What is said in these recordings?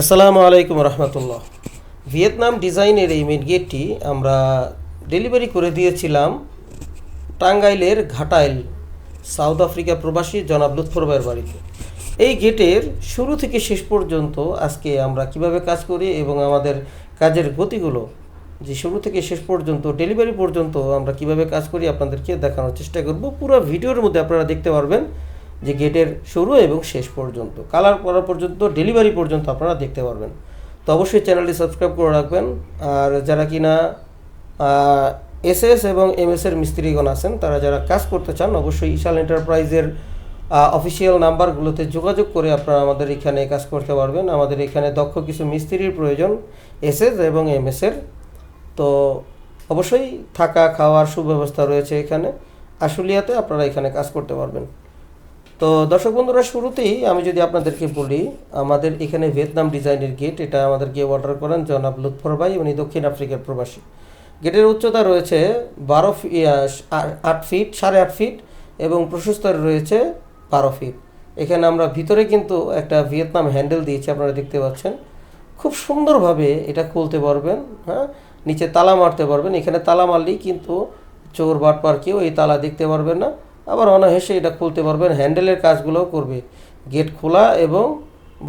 আসসালামু আলাইকুম রহমতুল্লাহ। ভিয়েতনাম ডিজাইনের এই গেটটি আমরা ডেলিভারি করে দিয়েছিলাম টাঙ্গাইলের ঘাটাইল, সাউথ আফ্রিকা প্রবাসী জনাব লুৎফর ভাইয়ের বাড়িতে। এই গেটের শুরু থেকে শেষ পর্যন্ত আজকে আমরা কীভাবে কাজ করি এবং আমাদের কাজের গতিগুলো, যে শুরু থেকে শেষ পর্যন্ত ডেলিভারি পর্যন্ত আমরা কীভাবে কাজ করি আপনাদেরকে দেখানোর চেষ্টা করব। পুরো ভিডিওর মধ্যে আপনারা দেখতে পারবেন। যে গেটের শুরু এবং শেষ পর্যন্ত কালার করা পর্যন্ত ডেলিভারি পর্যন্ত আপনারা দেখতে পারবেন। তো অবশ্যই চ্যানেলটি সাবস্ক্রাইব করে রাখবেন। আর যারা কিনা এস এস এবং এম এস এর মিস্ত্রিগণ আছেন, তারা যারা কাজ করতে চান, অবশ্যই ইশাল এন্টারপ্রাইজের অফিসিয়াল নাম্বারগুলোতে যোগাযোগ করে আপনারা আমাদের এখানে কাজ করতে পারবেন। আমাদের এখানে দক্ষ কিছু মিস্ত্রির প্রয়োজন এস এস এবং এম এস এর। তো অবশ্যই থাকা, খাওয়ার সুব্যবস্থা রয়েছে এখানে। আশুলিয়াতে আপনারা এখানে কাজ করতে পারবেন। তো দর্শক বন্ধুরা, শুরুতেই আমি যদি আপনাদেরকে বলি, আমাদের এখানে ভিয়েতনাম ডিজাইনের গেট, এটা আমাদেরকে অর্ডার করেন জনাব লুৎফর ভাই, উনি দক্ষিণ আফ্রিকার প্রবাসী। গেটের উচ্চতা রয়েছে বারো আট ফিট, সাড়ে আট ফিট, এবং প্রশস্ত রয়েছে বারো ফিট। এখানে আমরা ভিতরে কিন্তু একটা ভিয়েতনাম হ্যান্ডেল দিয়েছি, আপনারা দেখতে পাচ্ছেন। খুব সুন্দরভাবে এটা খুলতে পারবেন হ্যাঁ? নিচে তালা মারতে পারবেন। এখানে তালা মারলেই কিন্তু চোর বাটপার কেউ এই তালা দেখতে পারবেন না। আবার অনায়াসে এটা খুলতে পারবেন। হ্যান্ডেলের কাজগুলোও করবে। গেট খোলা এবং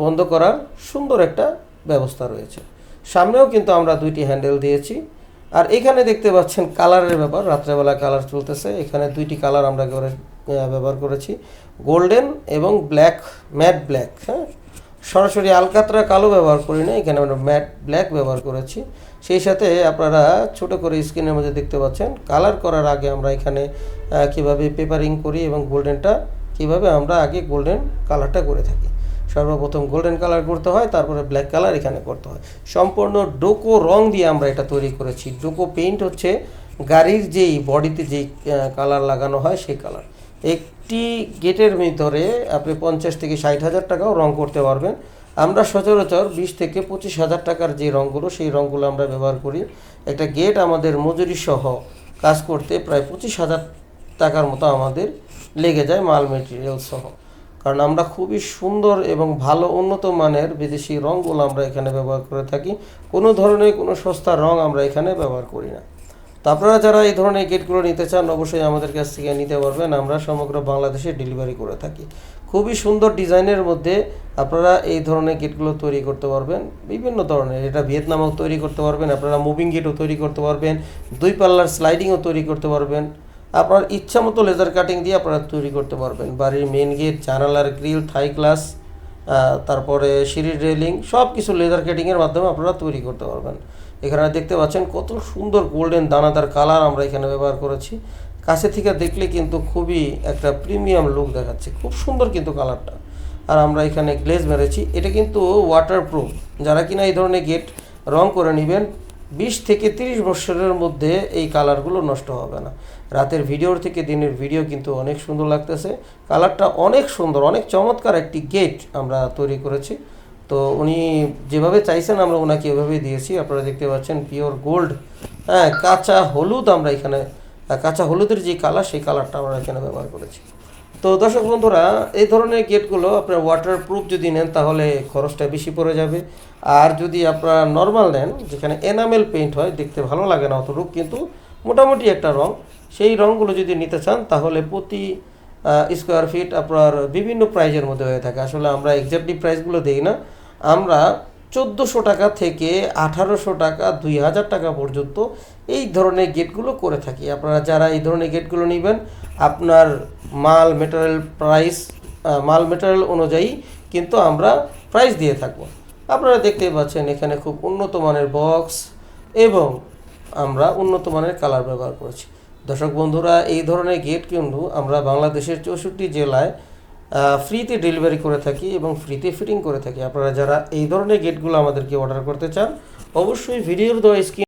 বন্ধ করার সুন্দর একটা ব্যবস্থা রয়েছে। সামনেও কিন্তু আমরা দুইটি হ্যান্ডেল দিয়েছি। আর এখানে দেখতে পাচ্ছেন কালারের ব্যাপার। রাত্রেবেলা কালার চলতেছে। এখানে দুইটি কালার আমরা ব্যবহার করেছি। গোল্ডেন এবং ব্ল্যাক, ম্যাট ব্ল্যাক হ্যাঁ? সরাসরি আলকাতরা কালো ব্যবহার করি না, এখানে আমরা ম্যাট ব্ল্যাক ব্যবহার করেছি। সেই সাথে আপনারা ছোট করে স্ক্রিনের মধ্যে দেখতে পাচ্ছেন, কালার করার আগে আমরা এখানে কীভাবে পেপারিং করি এবং গোল্ডেনটা, কীভাবে আমরা আগে গোল্ডেন কালারটা করে থাকি। সর্বপ্রথম গোল্ডেন কালার করতে হয়, তারপরে ব্ল্যাক কালার এখানে করতে হয়। সম্পূর্ণ ডোকো রং দিয়ে আমরা এটা তৈরি করেছি। ডোকো পেইন্ট হচ্ছে গাড়ির যেই বডিতে যেই কালার লাগানো হয় সেই কালার একটি গেটের ভিতরে আপনি পঞ্চাশ থেকে ষাট হাজার টাকাও রং করতে পারবেন। আমরা সচরাচর বিশ থেকে পঁচিশ হাজার টাকার যে রঙগুলো সেই রঙগুলো আমরা ব্যবহার করি। একটা গেট আমাদের মজুরি সহ কাজ করতে প্রায় পঁচিশ হাজার টাকার মতো আমাদের লেগে যায় মাল মেটেরিয়াল সহ। কারণ আমরা খুবই সুন্দর এবং ভালো উন্নত মানের বিদেশি রঙগুলো আমরা এখানে ব্যবহার করে থাকি। কোনো ধরনের কোনো সস্তা রং আমরা এখানে ব্যবহার করি না। তো আপনারা যারা এই ধরনের গেটগুলো নিতে চান, অবশ্যই আমাদের কাছ থেকে নিতে পারবেন। আমরা সমগ্র বাংলাদেশে ডেলিভারি করে থাকি। খুবই সুন্দর ডিজাইনের মধ্যে আপনারা এই ধরনের গেটগুলো তৈরি করতে পারবেন। বিভিন্ন ধরনের, এটা ভিয়েতনামও তৈরি করতে পারবেন, আপনারা মুভিং গেটও তৈরি করতে পারবেন, দুই পাল্লার স্লাইডিংও তৈরি করতে পারবেন। আপনার ইচ্ছা মতো লেজার কাটিং দিয়ে আপনারা তৈরি করতে পারবেন। বাড়ির মেন গেট জানালার গ্রিল থাই গ্লাস তারপরে সিঁড়ির রেলিং সব কিছু লেদার কেটিংয়ের মাধ্যমে আপনারা তৈরি করতে পারবেন। এখানে দেখতে পাচ্ছেন কত সুন্দর গোল্ডেন দানাদার কালার আমরা এখানে ব্যবহার করেছি। কাছে থেকে দেখলে কিন্তু খুবই একটা প্রিমিয়াম লুক দেখাচ্ছে। খুব সুন্দর কিন্তু কালারটা আর আমরা এখানে গ্লেজ মেরেছি। এটা কিন্তু ওয়াটারপ্রুফ যারা কিনা এই ধরনের গেট রং করে নেবেন বিশ থেকে তিরিশ বছরের মধ্যে এই কালারগুলো নষ্ট হবে না। রাতের ভিডিওর থেকে দিনের ভিডিও কিন্তু অনেক সুন্দর লাগতেছে। কালারটা অনেক সুন্দর, অনেক চমৎকার একটি গেট আমরা তৈরি করেছি। তো উনি যেভাবে চাইছেন আমরা ওনাকে এভাবেই দিয়েছি। আপনারা দেখতে পাচ্ছেন পিওর গোল্ড হ্যাঁ কাঁচা হলুদ আমরা এখানে, কাঁচা হলুদের যে কালার, সেই কালারটা আমরা এখানে ব্যবহার করেছি। তো দর্শক বন্ধুরা, এই ধরনের গেটগুলো আপনার ওয়াটার প্রুফ যদি নেন, তাহলে খরচটা বেশি পড়ে যাবে। আর যদি আপনারা নর্মাল নেন, যেখানে এনামেল পেইন্ট হয়, দেখতে ভালো লাগে না অতটুকু কিন্তু মোটামুটি একটা রং, সেই রঙগুলো যদি নিতে চান, তাহলে প্রতি স্কোয়ার ফিট আপনার বিভিন্ন প্রাইজের মধ্যে হয়ে থাকে। আসলে আমরা এক্সাক্টলি প্রাইসগুলো দিই না। আমরা চোদ্দোশো টাকা থেকে আঠারোশো টাকা, দুই হাজার টাকা পর্যন্ত এই ধরনের গেটগুলো করে থাকি। আপনারা যারা এই ধরনের গেটগুলো নেবেন, আপনার মাল মেটেরিয়াল প্রাইস মাল মেটেরিয়াল অনুযায়ী কিন্তু আমরা প্রাইস দিয়ে থাকব। আপনারা দেখতেই পাচ্ছেন এখানে খুব উন্নত মানের বক্স এবং আমরা উন্নত মানের কালার ব্যবহার করেছি। দর্শক বন্ধুরা, এই ধরনের গেট কিন্তু আমরা বাংলাদেশের চৌষট্টি জেলায় ফ্রিতে ডেলিভারি করে থাকি এবং ফ্রিতে ফিটিং করে থাকি। আপনারা যারা এই ধরনের গেটগুলো আমাদেরকে অর্ডার করতে চান, অবশ্যই ভিডিওর দেওয়া স্ক্রিন